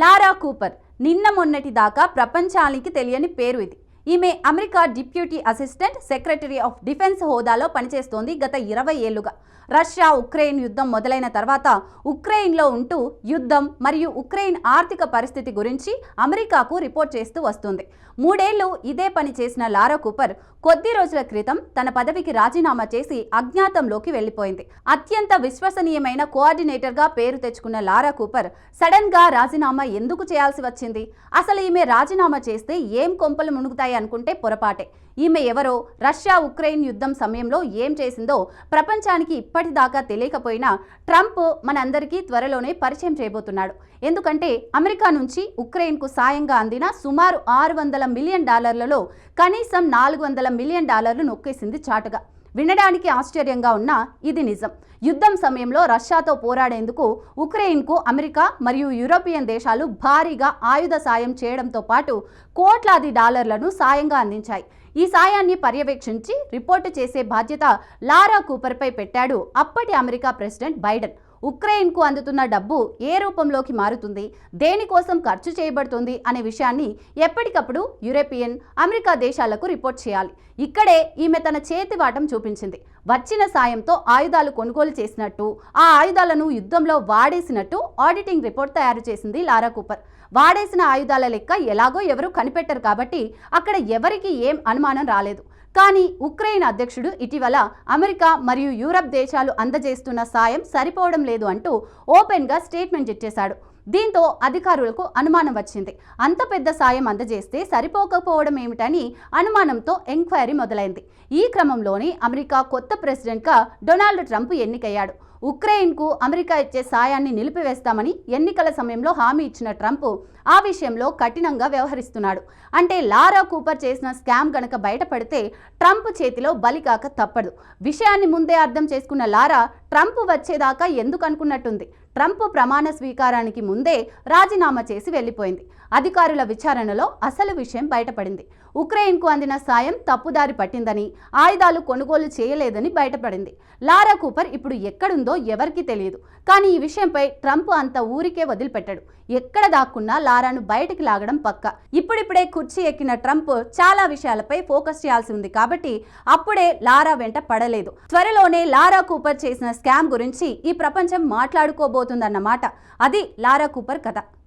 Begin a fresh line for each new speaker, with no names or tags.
లారా Cooper నిన్న మొన్నటి దాకా ప్రపంచానికి తెలియని పేరు ఇది. ఈమె America deputy assistant secretary of defence హోదాలో పనిచేస్తోంది గత ఇరవై ఏళ్ళుగా. రష్యా ఉక్రెయిన్ యుద్ధం మొదలైన తర్వాత ఉక్రెయిన్లో ఉంటూ యుద్ధం మరియు ఉక్రెయిన్ ఆర్థిక పరిస్థితి గురించి అమెరికాకు రిపోర్ట్ చేస్తూ వస్తుంది. మూడేళ్ళు ఇదే పని చేసిన లారా కూపర్ కొద్ది రోజుల క్రితం తన పదవికి రాజీనామా చేసి అజ్ఞాతంలోకి వెళ్ళిపోయింది అత్యంత విశ్వసనీయమైన కోఆర్డినేటర్గా పేరు తెచ్చుకున్న లారా కూపర్ సడన్గా రాజీనామా ఎందుకు చేయాల్సి వచ్చింది? అసలు ఈమె రాజీనామా చేస్తే ఏం కొంపలు మునుగుతాయి అనుకుంటే పొరపాటే. ఈమె ఎవరో రష్యా ఉక్రెయిన్ యుద్ధం సమయంలో ఏం చేసిందో ప్రపంచానికి ఇప్పటిదాకా తెలియకపోయినా ట్రంప్ మనందరికీ త్వరలోనే పరిచయం చేయబోతున్నాడు. ఎందుకంటే అమెరికా నుంచి ఉక్రెయిన్కు సాయంగా అందిన సుమారు ఆరు వందల మిలియన్ డాలర్లలో కనీసం నాలుగు వందల మిలియన్ డాలర్లు నొక్కేసింది చాటుగా. వినడానికి ఆశ్చర్యంగా ఉన్న ఇది నిజం. యుద్ధం సమయంలో రష్యాతో పోరాడేందుకు ఉక్రెయిన్కు అమెరికా మరియు యూరోపియన్ దేశాలు భారీగా ఆయుధ సాయం చేయడంతో పాటు కోట్లాది డాలర్లను సాయంగా అందించాయి. ఈ సాయాన్ని పర్యవేక్షించి రిపోర్టు చేసే బాధ్యత లారా కూపర్పై పెట్టాడు అప్పటి అమెరికా ప్రెసిడెంట్ బైడెన్. ఉక్రెయిన్కు అందుతున్న డబ్బు ఏ రూపంలోకి మారుతుంది? దేనికోసం ఖర్చు చేయబడుతుంది? అనే విషయాన్ని ఎప్పటికప్పుడు యూరోపియన్ అమెరికా దేశాలకు రిపోర్ట్ చేయాలి. ఇక్కడే ఈమె తన చేతివాటం చూపించింది. వచ్చిన సాయంతో ఆయుధాలు కొనుగోలు చేసినట్టు ఆ ఆయుధాలను యుద్ధంలో వాడేసినట్టు ఆడిటింగ్ రిపోర్ట్ తయారు చేసింది లారా కూపర్. వాడేసిన ఆయుధాల లెక్క ఎలాగో ఎవరు కనిపెట్టరు కాబట్టి అక్కడ ఎవరికి ఏం అనుమానం రాలేదు. కానీ ఉక్రెయిన్ అధ్యక్షుడు ఇటీవల అమెరికా మరియు యూరప్ దేశాలు అందజేస్తున్న సాయం సరిపోవడం లేదు అంటూ ఓపెన్గా స్టేట్మెంట్ ఇచ్చేశాడు దీంతో అధికారులకు అనుమానం వచ్చింది. అంత పెద్ద సాయం అందజేస్తే సరిపోకపోవడం ఏమిటని అనుమానంతో ఎంక్వైరీ మొదలైంది. ఈ క్రమంలోనే అమెరికా కొత్త ప్రెసిడెంట్గా డొనాల్డ్ ట్రంప్ ఎన్నికయ్యాడు. ఉక్రెయిన్కు అమెరికా ఇచ్చే సాయాన్ని నిలిపివేస్తామని ఎన్నికల సమయంలో హామీ ఇచ్చిన ట్రంప్ ఆ విషయంలో కఠినంగా వ్యవహరిస్తున్నాడు. అంటే లారా కూపర్ చేసిన స్కామ్ గనక బయటపడితే ట్రంప్ చేతిలో బలికాక తప్పదు విషయాన్ని ముందే అర్థం చేసుకున్న లారా ట్రంప్ వచ్చేదాకా ఎందుకు అనుకున్నట్టుంది? ట్రంప్ ప్రమాణ స్వీకారానికి ముందే రాజీనామా చేసి వెళ్ళిపోయింది. అధికారుల విచారణలో అసలు విషయం బయటపడింది. ఉక్రెయిన్కు అందిన సాయం తప్పుదారి పట్టిందని ఆయుధాలు కొనుగోలు చేయలేదని బయటపడింది. లారా కూపర్ ఇప్పుడు ఎక్కడుందో ఎవరికీ తెలియదు. కానీ ఈ విషయంపై ట్రంప్ అంత ఊరికే వదిలిపెట్టాడు. ఎక్కడ దాక్కున్నా లారాను బయటికి లాగడం పక్క. ఇప్పుడిప్పుడే కుర్చీ ఎక్కిన ట్రంప్ చాలా విషయాలపై ఫోకస్ చేయాల్సి ఉంది కాబట్టి అప్పుడే లారా వెంట పడలేదు. త్వరలోనే లారా కూపర్ చేసిన స్కామ్ గురించి ఈ ప్రపంచం మాట్లాడుకోబోతుందన్నమాట. అది లారా కూపర్ కథ.